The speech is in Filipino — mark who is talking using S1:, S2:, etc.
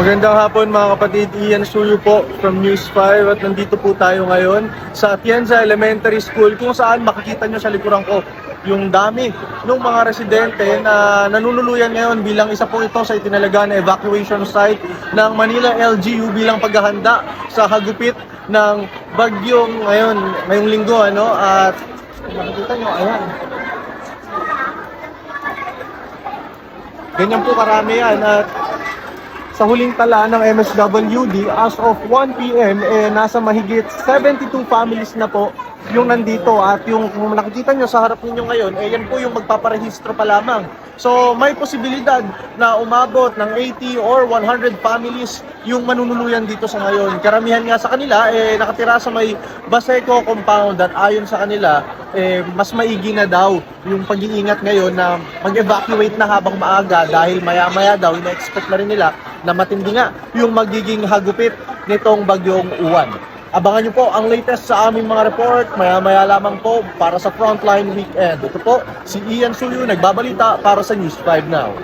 S1: Magandang hapon mga kapatid, Ian Suyo po from News 5 at nandito po tayo ngayon sa Atienza Elementary School kung saan makikita nyo sa likuran ko yung dami ng mga residente na nanunuluyan ngayon bilang isa po ito sa itinalaga na evacuation site ng Manila LGU bilang paghahanda sa hagupit ng bagyong ngayon, ngayong linggo ano? At makikita nyo, ayan, Ganyan po karami yan at sa huling tala ng MSWD as of 1 p.m. eh nasa mahigit 72 families na po yung nandito at yung kung nakikita nyo sa harap ninyo ngayon eh yan po yung magpaparehistro pa lamang. So may posibilidad na umabot ng 80 or 100 families yung manunuluyan dito sa ngayon. Karamihan nga sa kanila eh nakatira sa may Baseco compound at ayon sa kanila eh mas maigi na daw yung pag-iingat ngayon na mag-evacuate na habang maaga dahil maya-maya daw ina-expect na rin nila na matindi nga yung magiging hagupit nitong bagyong uwan. Abangan nyo po ang latest sa aming mga report maya-maya lamang po para sa Frontline Weekend. Ito po si Ian Suyu nagbabalita para sa News 5 Now.